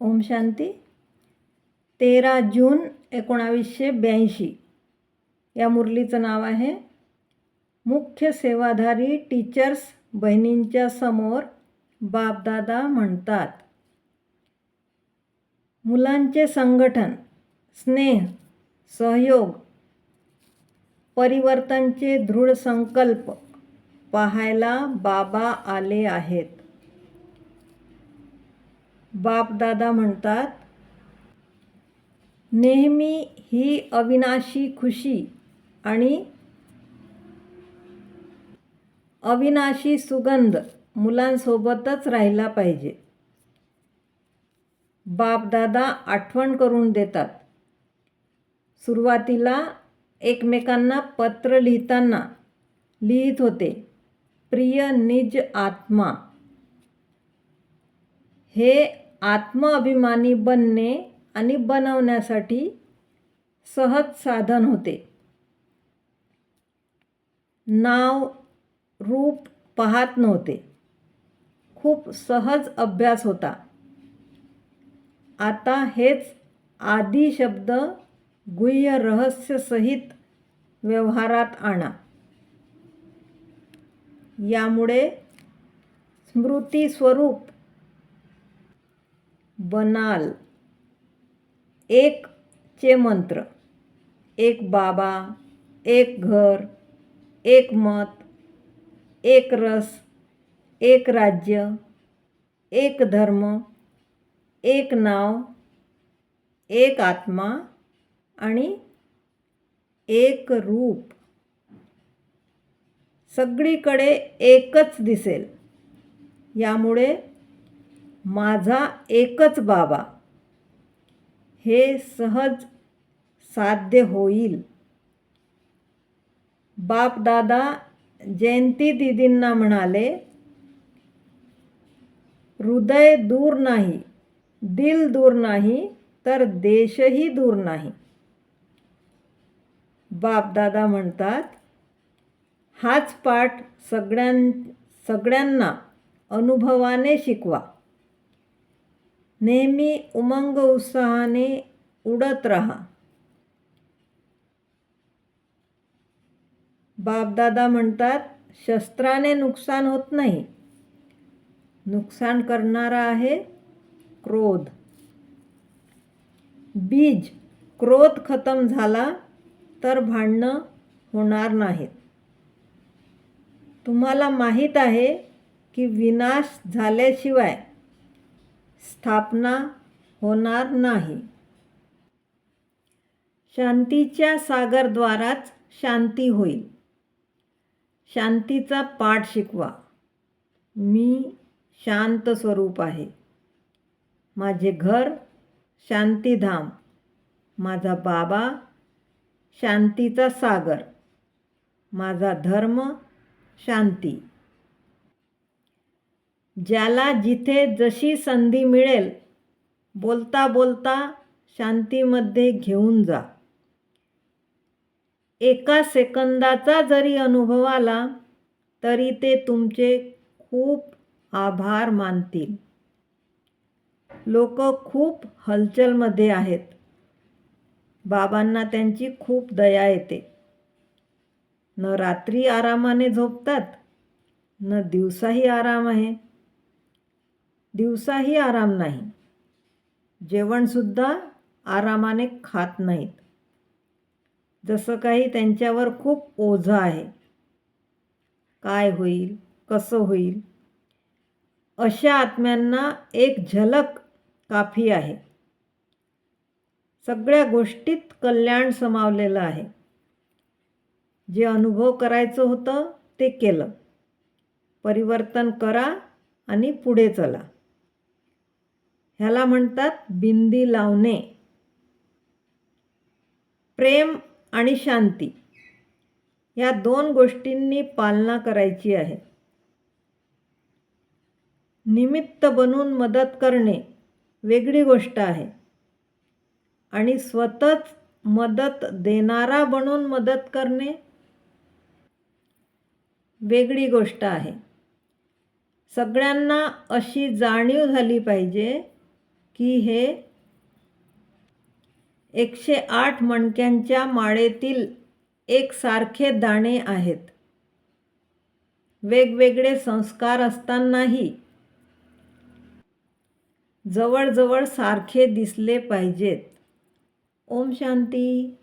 ओम शांती. तेरा जून एकोणावीसशे ब्याऐंशी. या मुरलीचं नाव आहे. मुख्य सेवाधारी टीचर्स बहिणींच्या समोर बापदादा म्हणतात. मुलांचे संघटन स्नेह सहयोग परिवर्तनचे दृढ संकल्प पाहायला बाबा आले आहेत. बापदादा म्हणतात नेहमी ही अविनाशी खुशी आणि अविनाशी सुगंध मुलांसोबतच राहिला पाहिजे. बापदादा आठवण करून देतात. सुरुवातीला एकमेकांना पत्र लिहिताना लिहित होते प्रिय निज आत्मा हे आत्मअभिमानी बनणे आणि बनवण्यासाठी सहज साधन होते. नाव रूप पाहत नव्हते. खूप सहज अभ्यास होता. आता हेच आदी शब्द गुह्य रहस्यसहित व्यवहारात आणा. यामुळे स्मृती स्वरूप बनाल. एक चे मंत्र. एक बाबा एक घर एक मत एक रस एक राज्य एक धर्म एक नाव एक आत्मा आणि एक रूप. सगळीकडे एकच दिसेल. यामुळे माझा एकच बाबा. हे सहज साध्य होईल. बापदादा जयंती दिदींना म्हणाले हृदय दूर नाही दिल दूर नाही तर देशही दूर नाही. बापदादा म्हणतात हाच पाठ सगळ्यां सगळ्यांना अनुभवाने शिकवा. नेहमी उमंग उत्साहाने उडत राहा. बापदादा म्हणतात शस्त्राने नुकसान होत नाही. नुकसान करणारा आहे क्रोध. बीज क्रोध खतम झाला तर भांडणं होणार नाहीत. तुम्हाला माहीत आहे की विनाश झाल्याशिवाय स्थापना होणार नाही. शांतीच्या सागरद्वाराच शांती होईल. शांतीचा पाठ शिकवा. मी शांत स्वरूप आहे. माझे घर शांतीधाम. माझा बाबा शांतीचा सागर. माझा धर्म शांती. ज्याला जिथे जशी संधी मिळेल बोलता बोलता शांतीमध्ये घेऊन जा. एका सेकंदाचा जरी अनुभव आला तरी ते तुमचे खूप आभार मानतील. लोक खूप हलचलमध्ये आहेत. बाबांना त्यांची खूप दया येते. न रात्री आरामाने झोपतात न दिवसाही आराम आहे. दिवसाही आराम नाही. जेवणसुद्धा आरामाने खात नाहीत. जसं काही त्यांच्यावर खूप ओझं आहे. काय होईल? कसं होईल? अशा आत्म्यांना एक झलक काफी आहे. सगळ्या गोष्टीत कल्याण समावलेलं आहे. जे अनुभव करायचं होतं ते केलं. परिवर्तन करा आणि पुढे चला. ह्याला म्हणतात बिंदी लावणे. प्रेम आणि शांती या दोन गोष्टींनी पालना करायची आहे. निमित्त बनून मदत करणे वेगळी गोष्ट आहे. आणि स्वतःच मदत देणारा बनून मदत करणे वेगळी गोष्ट आहे. सगळ्यांना अशी जाणीव झाली पाहिजे की हे एकशे आठ मणक्यांच्या माळेतील एकसारखे दाणे आहेत. वेगवेगळे संस्कार असतानाही जवळजवळ सारखे दिसले पाहिजेत. ओम शांती.